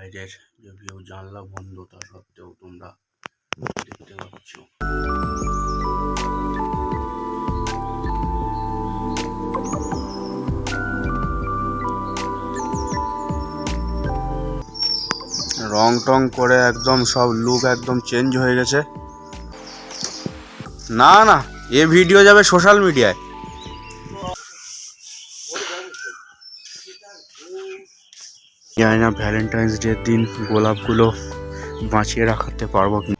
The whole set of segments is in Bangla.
বাইরের যে ভিউ জানলা বন্ধ, তা সত্ত্বেও তোমরা দেখতে পাচ্ছ। রং টং করে একদম সব লুক একদম চেঞ্জ হয়ে গেছে। না না, এ ভিডিও যাবে সোশ্যাল মিডিয়ায় জানি না ভ্যালেন্টাইন্স ডের দিন গোলাপগুলো বাঁচিয়ে রাখাতে পারব কি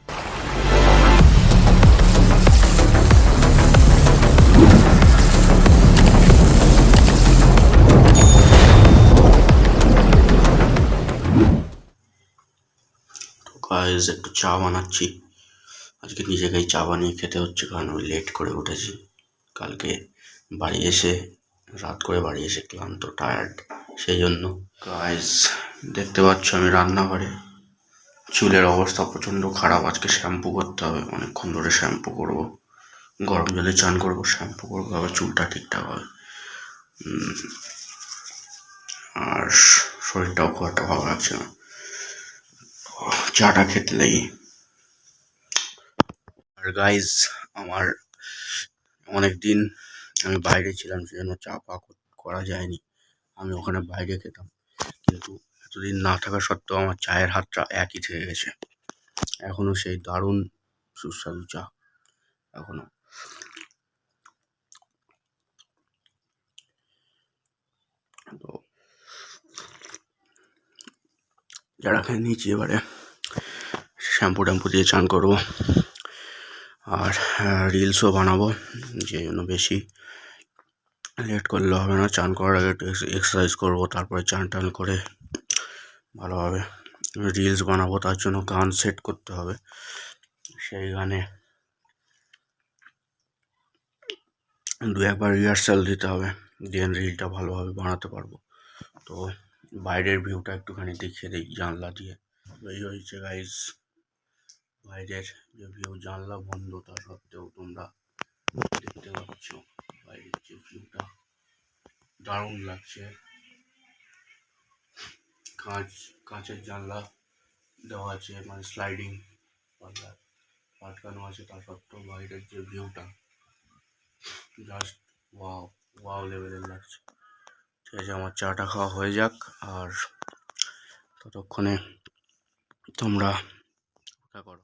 একটু চা বানাচ্ছি। আজকে নিজেকেই চা বানিয়ে খেতে হচ্ছে, কারণ আমি লেট করে উঠেছি। কালকে বাড়ি এসে, রাত করে বাড়ি এসে ক্লান্ত টায়ার্ড সেই জন্য গাইজ দেখতে পাচ্ছ আমি রান্নাঘরে। চুলের অবস্থা প্রচণ্ড খারাপ। আজকে শ্যাম্পু করতে হবে। অনেকক্ষণ ধরে শ্যাম্পু করব। গরম জলে চান করব, শ্যাম্পু করব আবার চুলটা ঠিকঠাক হবে। আর শরীরটাও খুব একটা ভালো লাগছে না। চাটা খেতলেই আর গাইজ আমার অনেক দিন আমি বাইরে ছিলাম, সেজন্য চা পা করা যায়নি। আমি ওখানে বাইরে খেতাম। কিন্তু এতদিন না থাকা সত্ত্বেও আমার চায়ের হাতটা একই থেকে গেছে। এখনও সেই দারুণ সুস্বাদু চা। এখনও। তো যারা খেয়ে নিয়েছি এবারে শ্যাম্পু ট্যাম্পু দিয়ে চান করব। আর রিলসও বানাবো যে জন্য বেশি লেট করলে হবে না। চান করার আগে একটু এক্সারসাইজ করব, তারপরে চান টান করে ভালোভাবে রিলস বানাবো, তার জন্য গান সেট করতে হবে। সেই গানে দু একবার রিহার্সাল দিতে হবে দেন রিলটা ভালোভাবে বানাতে পারব। তো বাইরের ভিউটা একটুখানি দেখিয়ে দিই জানলা দিয়ে। এই হয়েছে গাইজ বাইরের যে ভিউ জানলা বন্ধ, তা সত্ত্বেও তোমরা দেখতে পাচ্ছ বাইরের যে ভিউটা দারুণ লাগছে। কাঁচ, কাঁচের জানলা দেওয়া আছে মানে স্লাইডিং আটকানো আছে তা সত্ত্বেও বাইরের যে ভিউটা জাস্ট ওয়াও ওয়াও লেভেলের লাগছে। ঠিক আছে, আমার চাটা খাওয়া হয়ে যাক, আর ততক্ষণে তোমরা করো।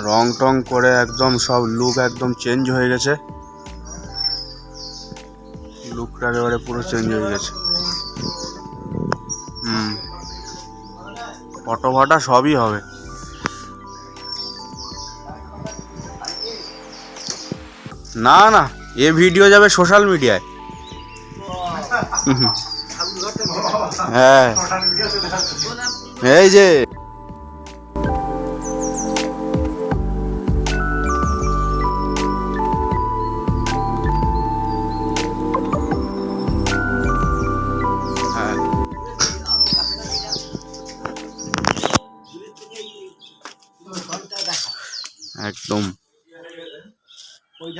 রং টং করে একদম সব লুক একদম চেঞ্জ হয়ে গেছে। লুকটা একেবারে পুরো চেঞ্জ হয়ে গেছে। হুম। ফটো ফাটা সবই হবে। না না এ ভিডিও যাবে সোশ্যাল মিডিয়ায় হ্যাঁ। এই যে।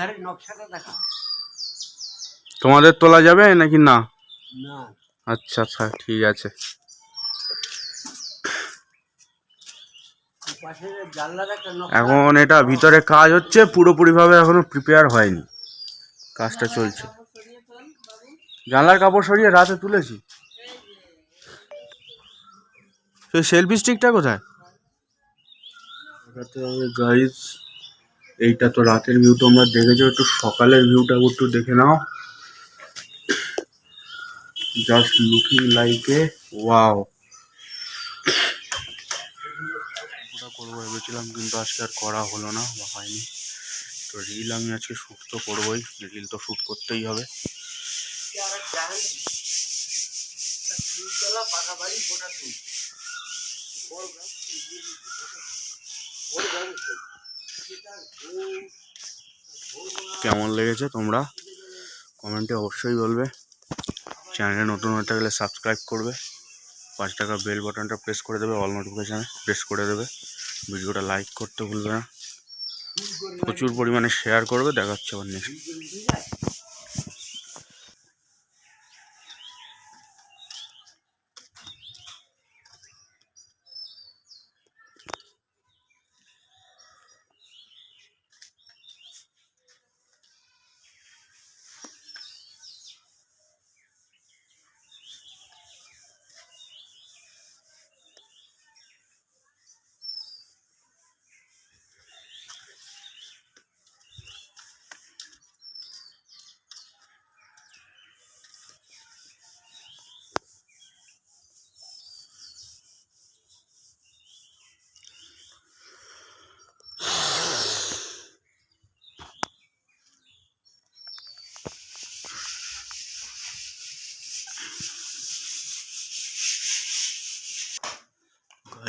ধারে নকশাটা দেখা। তোমাদের তোলা যাবে নাকি না? না। আচ্ছা আচ্ছা ঠিক আছে। পাশে জানলার একটা নকশা এখন এটা ভিতরে কাজ হচ্ছে পুরোপুরিভাবে এখনও প্রিপেয়ার হয়নি। কাজটা চলছে। জানলার কাপড় সরিয়ে রাতে তুলেছি। সেই সেলফি স্টিকটা কোথায়? গাইস এইটা তো রাতের ভিউ তোমরা দেখেছ একটু সকালের ভিউটা একটু দেখে নাও। Just looking like a wow ওটা করব ভেবেছিলাম কিন্তু আজকে আর করা হলো না বা হয়নি। তো রিল আমি আজকে শ্যুট তো করবোই রিল তো শ্যুট করতেই হবে। পাকা কেমন লেগেছে তোমরা কমেন্টে অবশ্যই বলবে। চ্যানেলে নতুন হয়ে গেলে সাবস্ক্রাইব করবে। পাঁচ টাকা বেল বাটনটা প্রেস করে দেবে, অল নোটিফিকেশানে প্রেস করে দেবে। ভিডিওটা লাইক করতে ভুলবে না। প্রচুর পরিমাণে শেয়ার করবে দেখা হচ্ছে আবার নেক্সট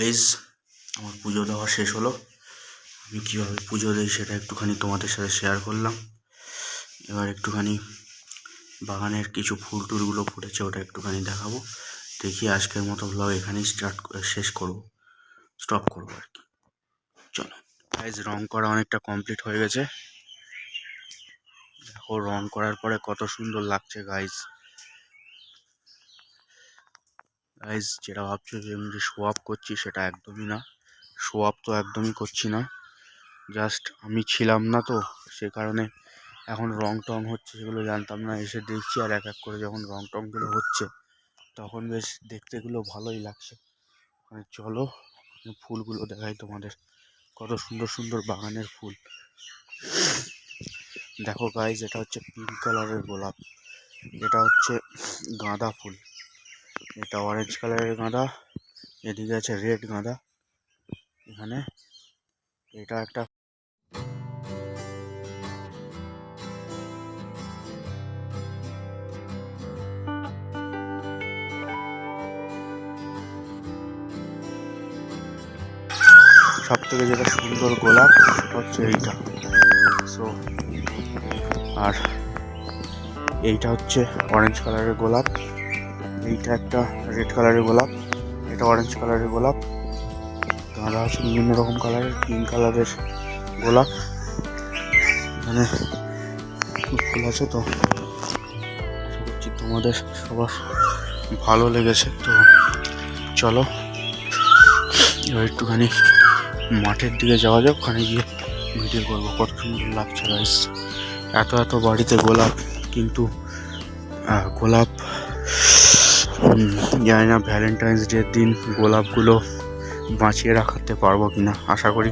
গাইজ আমার পুজো দেওয়া শেষ হলো। আমি কীভাবে পুজো দিই সেটা একটুখানি তোমাদের সাথে শেয়ার করলাম। এবার একটুখানি বাগানের কিছু ফুল টুলগুলো ফুটেছে, ওটা একটুখানি দেখাবো। দেখি আজকের মতো ব্লগ এখানেই স্টার্ট শেষ করব। স্টপ করব আর কি। চলো। গাইজ রং করা অনেকটা কমপ্লিট হয়ে গেছে। দেখো, রং করার পরে কত সুন্দর লাগছে গাইজ গাইজ যেটা ভাবছ যে আমি যে শো আপ করছি সেটা একদমই না। শো আপ তো একদমই করছি না। জাস্ট আমি ছিলাম না তো, সে কারণে এখন রং টং হচ্ছে সেগুলো জানতাম না। এসে দেখছি আর এক এক করে যখন রং টংগুলো হচ্ছে, তখন বেশ দেখতে এগুলো ভালোই লাগছে। মানে চলো ফুলগুলো দেখাই তোমাদের। কত সুন্দর সুন্দর বাগানের ফুল। দেখো গাইজ এটা হচ্ছে পিঙ্ক কালারের গোলাপ। এটা হচ্ছে গাঁদা ফুল। এটা অরেঞ্জ কালারের গাঁদা, এদিকে আছে রেড গাঁদা। এখানে এটা একটা সব থেকে যেটা সুন্দর গোলাপ হচ্ছে এইটা। সো আর এইটা হচ্ছে অরেঞ্জ কালারের গোলাপ। এইটা একটা রেড কালারের গোলাপ, এটা অরেঞ্জ কালারের গোলাপ। গাঁদা আছে বিভিন্ন রকম কালারের পিঙ্ক কালারের গোলাপ। এখানে ফুল আছে তো। তোমাদের সবার ভালো লেগেছে। তো চলো, এবার একটুখানি মাঠের দিকে যাওয়া যাক, ওখানে গিয়ে ভিডিও করব কত সুন্দর লাগছে গাইস এত এত বাড়িতে গোলাপ, কিন্তু গোলাপ জানি না ভ্যালেন্টাইন্স ডের দিন গোলাপগুলো বাঁচিয়ে রাখতে পারব কি না আশা করি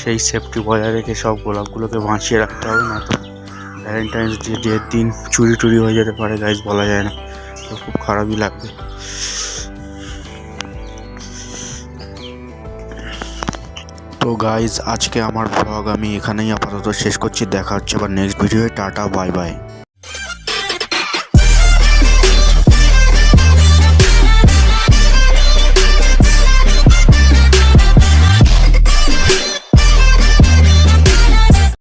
সেই সেফটি বজায় রেখে সব গোলাপগুলোকে বাঁচিয়ে রাখতে হবে, না তো ভ্যালেন্টাইন্স ডে ডের দিন চুরি টুরি হয়ে যেতে পারে গাইজ বলা যায় না। তো খুব খারাপই লাগবে। তো গাইজ আজকে আমার ব্লগ আমি এখানেই আপাতত শেষ করছি। দেখা হচ্ছে আবার নেক্সট ভিডিওয়ে টাটা বাই বাই